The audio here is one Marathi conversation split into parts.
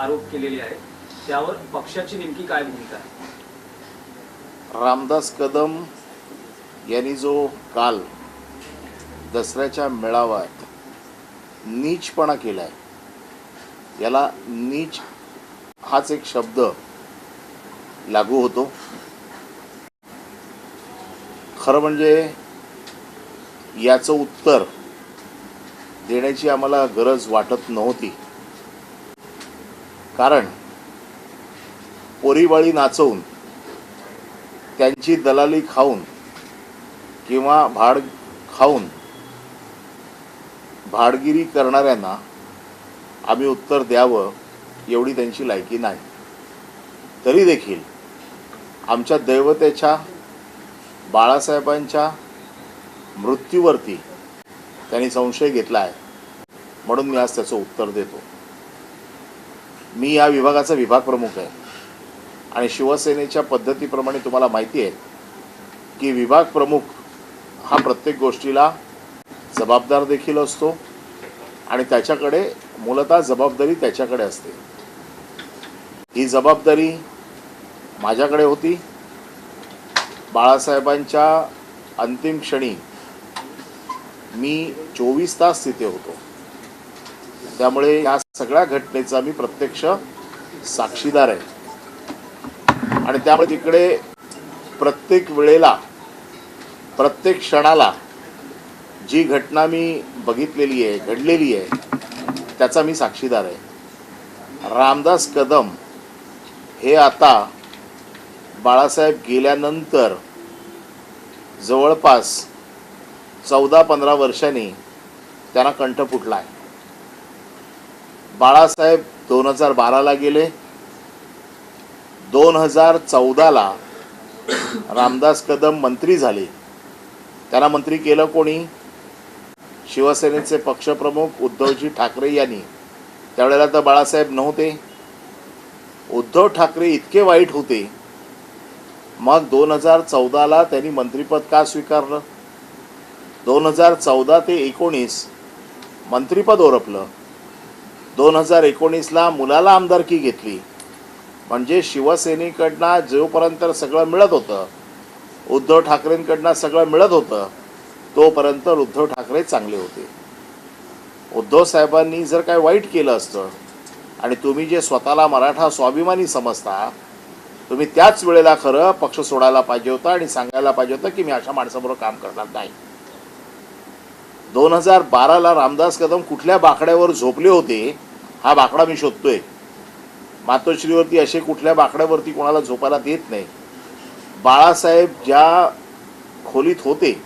आरोप केलेले आहेत. त्यावर पक्षाची नेमकी काय भूमिका आहे? रामदास कदम यांनी जो काल दसऱ्याच्या मेळाव्यात नीचपणा केलाय याला नीच हाच एक शब्द लागू होतो. खरं म्हणजे याचं उत्तर देण्याची आम्हाला गरज वाटत नव्हती. कारण पोरीबाळी नाचवून त्यांची दलाली खाऊन किंवा भाड खाऊन भाडगिरी करणाऱ्यांना आम्ही उत्तर द्यावं एवढी त्यांची लायकी नाही. तरी देखील आमच्या दैवतेच्या बाळासाहेबांच्या मृत्यूवरती त्यांनी संशय घेतला आहे. म्हणून मी आज त्याचं उत्तर देतो. मी या विभागाचा विभाग प्रमुख आहे. आणि शिवसेनेच्या पद्धतीप्रमाणे तुम्हाला माहिती आहे की विभाग प्रमुख हा प्रत्येक गोष्टीला जबाबदार देखील असतो आणि त्याच्याकडे मूलतः जबाबदारी त्याच्याकडे असते. ही जबाबदारी माझ्याकडे होती. बाळासाहेबांच्या अंतिम क्षणी मी चोवीस तास तिथे होतो. त्यामुळे या सगळ्या घटनेचा मी प्रत्यक्ष साक्षीदार आहे. आणि त्यामुळे तिकडे प्रत्येक वेळेला प्रत्येक क्षणाला जी घटना मी बघितलेली आहे घडलेली आहे त्याचा मी साक्षीदार आहे. रामदास कदम हे आता बाळासाहेब गेल्यानंतर जवळपास चौदा पंधरा वर्षांनी त्यांना कंठ फुटला आहे. बाळासाहेब दोन हजार बाराला गेले. दोन हजार चौदाला रामदास कदम मंत्री झाले. त्यांना मंत्री केलं कोणी? शिवसेनेचे पक्षप्रमुख उद्धवजी ठाकरे यांनी. त्यावेळेला तर बाळासाहेब नव्हते. उद्धव ठाकरे इतके वाईट होते. मग दोन हजार चौदाला त्यांनी मंत्रिपद का स्वीकारलं? दोन हजार चौदा ते एकोणीस मंत्रिपद ओरपलं. दोन हजार एकोणीसला मुलाला आमदारकी घेतली. म्हणजे शिवसेनेकडनं जोपर्यंत सगळं मिळत होतं उद्धव ठाकरेंकडनं सगळं मिळत होतं तोपर्यंत उद्धव ठाकरे चांगले होते. उद्धव साहेबांनी जर काय वाईट केलं असतं आणि तुम्ही जे स्वतःला मराठा स्वाभिमानी समजता तुम्ही त्याच वेळेला खरं पक्ष सोडायला पाहिजे होता आणि सांगायला पाहिजे होतं की मी अशा माणसाबरोबर काम करणार नाही. दोन हजार बाराला रामदास कदम कुठल्या बाकड्यावर झोपले होते हा बाकडा मी शोधतोय. मातोश्रीवरती असे कुठल्या बाकड्यावरती कोणाला झोपायला देत नाही. बाळासाहेब ज्या खोलीत होते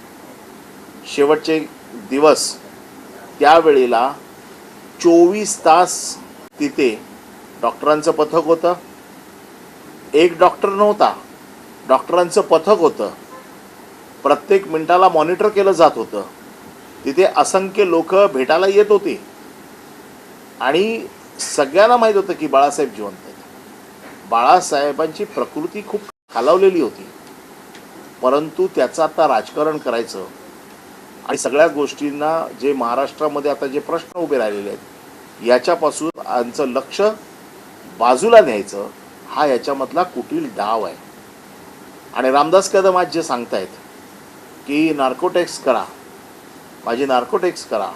शेवटचे दिवस त्यावेळेला चोवीस तास तिथे डॉक्टरांचं पथक होतं. एक डॉक्टर नव्हता डॉक्टरांचं पथक होतं. प्रत्येक मिनिटाला मॉनिटर केलं जात होतं. तिथे असंख्य लोक भेटायला येत होते. आणि सगळ्यांना माहीत होतं की बाळासाहेब जिवंत आहेत. बाळासाहेबांची प्रकृती खूप खालावलेली होती. परंतु त्याचं आता राजकारण करायचं आणि सगळ्या गोष्टींना जे महाराष्ट्रामध्ये आता जे प्रश्न उभे राहिलेले आहेत याच्यापासून आमचं लक्ष बाजूला न्यायचं हा याच्यामधला कुटील डाव आहे. आणि रामदास कदम आज जे सांगतायत की नार्कोटेक्स करा माझी नार्कोटेक्स करा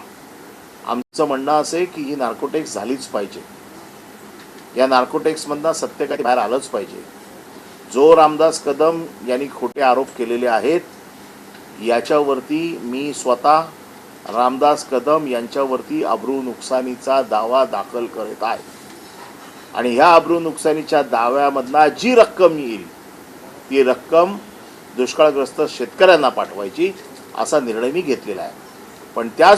आमचं म्हणणं असं आहे की ही नार्कोटेक्स झालीच पाहिजे. या नार्कोटेक्समधनं सत्य काही बाहेर आलंच पाहिजे. जो रामदास कदम यांनी खोटे आरोप केलेले आहेत याच्यावरती मी स्वतः रामदास कदम यांच्यावरती अब्रू नुकसानीचा दावा दाखल करत आहे. आणि ह्या अब्रू नुकसानीच्या दाव्यामधनं जी रक्कम येईल ती रक्कम दुष्काळग्रस्त शेतकऱ्यांना पाठवायची असा निर्णय मी घेतलेला आहे. पण त्याच